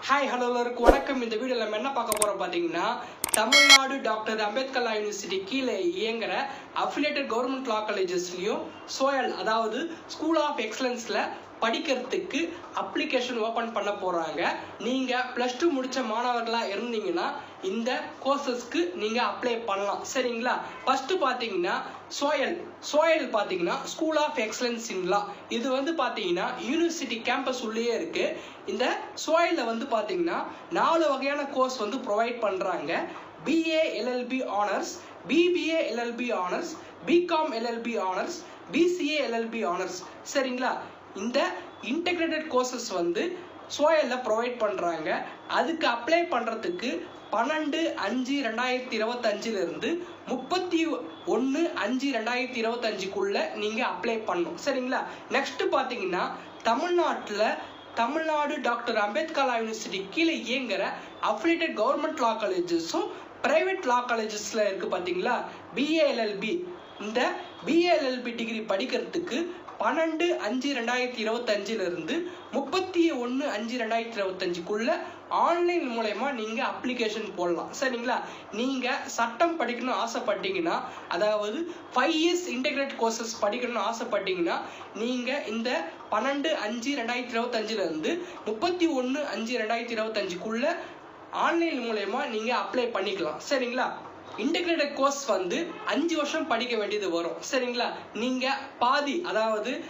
Hi hello எல்லாருக்கும் வணக்கம். இந்த வீடியோவில் நம்ம என்ன பார்க்க போகிறோம் பார்த்தீங்கன்னா Tamil Nadu doctor Ambedkar law university கீழே இயங்குகிற அஃபிலேட்டட் கவர்மெண்ட் லா காலேஜஸ்லையும் சோயல் அதாவது ஸ்கூல் ஆஃப் எக்ஸலன்ஸில் படிக்கிறதுக்கு அப்ளிகேஷன் ஓப்பன் பண்ண போகிறாங்க நீங்கள் ப்ளஸ் டூ முடித்த மாணவர்களாக இருந்தீங்கன்னா இந்த கோர்சஸ்க்கு நீங்கள் அப்ளை பண்ணலாம். சரிங்களா? ஃபஸ்ட்டு பார்த்தீங்கன்னா சோயல் சோயல் பார்த்தீங்கன்னா ஸ்கூல் ஆஃப் எக்ஸலன்ஸ் இன்லா இது வந்து பார்த்தீங்கன்னா யூனிவர்சிட்டி கேம்பஸ் உள்ளேயே இருக்குது இந்த சோயலில் வந்து பார்த்தீங்கன்னா நாலு வகையான கோர்ஸ் வந்து ப்ரொவைட் பண்ணுறாங்க BA LLB honours BBA LLB honours BCom LLB honours BCA LLB honours சரிங்களா? இந்த இன்டெகிரேட்டட் கோர்சஸ் வந்து சோயலில் ப்ரொவைட் பண்ணுறாங்க அதுக்கு அப்ளை பண்ணுறதுக்கு பன்னெண்டு அஞ்சு ரெண்டாயிரத்தி இருபத்தஞ்சிலிருந்து முப்பத்தி ஒன்று அஞ்சு ரெண்டாயிரத்தி இருபத்தஞ்சுக்குள்ளே நீங்கள் அப்ளை பண்ணணும். சரிங்களா? நெக்ஸ்ட்டு பார்த்தீங்கன்னா தமிழ்நாட்டில் தமிழ்நாடு டாக்டர் அம்பேத்கர் யூனிவர்சிட்டி கீழே இயங்குகிற அஃபிலேட்டட் கவர்மெண்ட் லா காலேஜஸும் ப்ரைவேட் லா காலேஜஸில் இருக்குது பார்த்தீங்களா? பிஏஎல்எல்பி இந்த பிஏஎல்எல்பி டிகிரி படிக்கிறதுக்கு பன்னெண்டு அஞ்சு ரெண்டாயிரத்தி இருபத்தஞ்சிலிருந்து முப்பத்தி ஒன்று அஞ்சு ரெண்டாயிரத்தி இருபத்தஞ்சுக்குள்ள ஆன்லைன் மூலயமா நீங்கள் அப்ளிகேஷன் போடலாம். சரிங்களா? நீங்கள் சட்டம் படிக்கணும்னு ஆசைப்பட்டீங்கன்னா அதாவது ஃபைவ் இயர்ஸ் இன்டெகிரேட் கோர்சஸ் படிக்கணும்னு ஆசைப்பட்டீங்கன்னா நீங்கள் இந்த பன்னெண்டு அஞ்சு ரெண்டாயிரத்தி இருபத்தஞ்சிலேருந்து முப்பத்தி ஒன்று அஞ்சு ரெண்டாயிரத்தி இருபத்தஞ்சுக்குள்ள ஆன்லைன் மூலயமா நீங்கள் அப்ளை பண்ணிக்கலாம். சரிங்களா? இன்டெகிரேட்டட் கோர்ஸ் வந்து அஞ்சு வருஷம் படிக்க வேண்டியது வரும். சரிங்களா? நீங்கள் பாதி அதாவது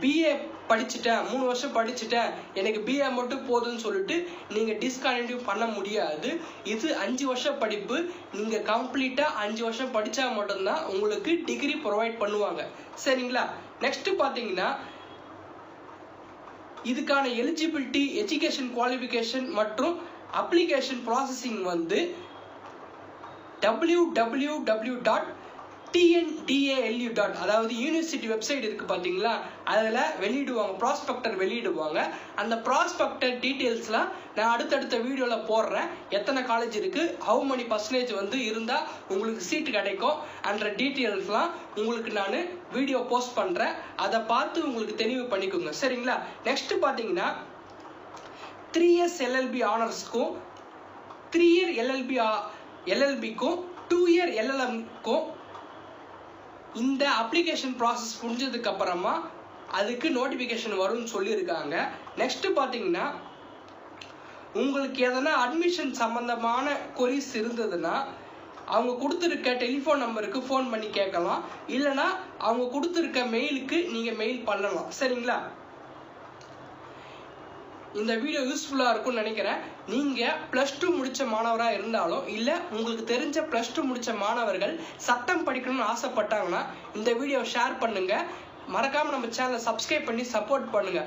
பிஏ படிச்சுட்டேன் மூணு வருஷம் படிச்சுட்டேன் எனக்கு பிஏ மட்டும் போதும்னு சொல்லிட்டு நீங்கள் டிஸ்கண்டினியூ பண்ண முடியாது. இது அஞ்சு வருஷம் படிப்பு. நீங்கள் கம்ப்ளீட்டாக அஞ்சு வருஷம் படித்தா மட்டும்தான் உங்களுக்கு டிகிரி ப்ரொவைட் பண்ணுவாங்க. சரிங்களா? நெக்ஸ்ட் பார்த்தீங்கன்னா இதுக்கான எலிஜிபிலிட்டி எஜுகேஷன் குவாலிஃபிகேஷன் மற்றும் அப்ளிகேஷன் ப்ராசஸிங் வந்து W W W dot TNDALU dot அதாவது யூனிவர்சிட்டி வெப்சைட் இருக்குது பார்த்தீங்களா? அதில் வெளியிடுவாங்க ப்ராஸ்பெக்டர் வெளியிடுவாங்க. அந்த ப்ராஸ்பெக்டர் டீட்டெயில்ஸ்லாம் நான் அடுத்தடுத்த வீடியோவில் போடுறேன். எத்தனை காலேஜ் இருக்குது ஹவு மணி பர்சன்டேஜ் வந்து இருந்தால் உங்களுக்கு சீட்டு கிடைக்கும் அன்ற டீட்டெயில்ஸ்லாம் உங்களுக்கு நான் வீடியோ போஸ்ட் பண்ணுறேன் அதை பார்த்து உங்களுக்கு தெளிவு பண்ணிக்கோங்க. சரிங்களா? நெக்ஸ்ட் பார்த்தீங்கன்னா த்ரீ இயர்ஸ் எல்எல்பி ஆனர்ஸ்க்கும் த்ரீ இயர் எல்எல்பி எல்எல்பிக்கும் டூ இயர் எல்எல்எம்க்கும் இந்த அப்ளிகேஷன் ப்ராசஸ் முடிஞ்சதுக்கப்புறமா அதுக்கு நோட்டிஃபிகேஷன் வரும்னு சொல்லியிருக்காங்க. நெக்ஸ்ட் பார்த்தீங்கன்னா உங்களுக்கு எதனா அட்மிஷன் சம்மந்தமான கொரிஸ் இருந்ததுன்னா அவங்க கொடுத்துருக்க டெலிஃபோன் நம்பருக்கு ஃபோன் பண்ணி கேட்கலாம். இல்லைனா அவங்க கொடுத்துருக்க மெயிலுக்கு நீங்கள் மெயில் பண்ணலாம். சரிங்களா? இந்த வீடியோ யூஸ்ஃபுல்லாக இருக்கும்னு நினைக்கிறேன். நீங்கள் ப்ளஸ் டூ முடித்த மாணவராக இருந்தாலும் இல்லை உங்களுக்கு தெரிஞ்ச ப்ளஸ் டூ முடித்த மாணவர்கள் சட்டம் படிக்கணும்னு ஆசைப்பட்டாங்கன்னா இந்த வீடியோ ஷேர் பண்ணுங்கள் மறக்காமல் நம்ம சேனலை சப்ஸ்கிரைப் பண்ணி சப்போர்ட் பண்ணுங்கள்